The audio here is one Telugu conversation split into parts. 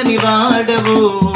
వాడవు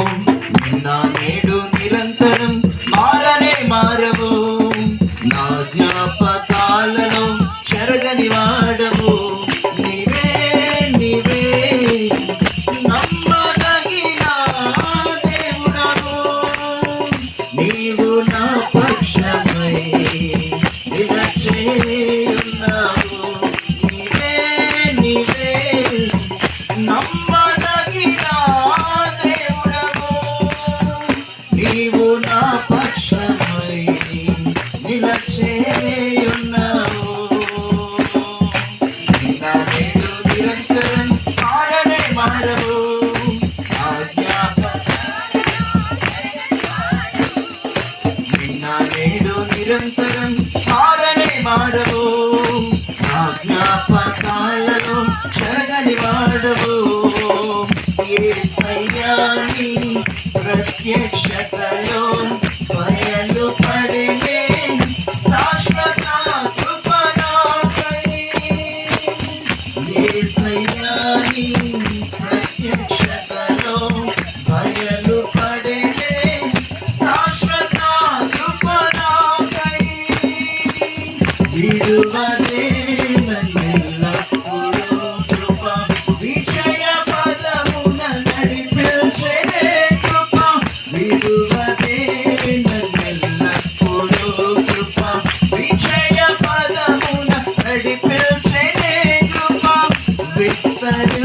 ధైర్యాన్ని ప్రత్యక్షతలో పయలు పడలే శాశ్వత కృపణాకై ఏసయాని ప్రత్యక్షతలో పయలు పడలే But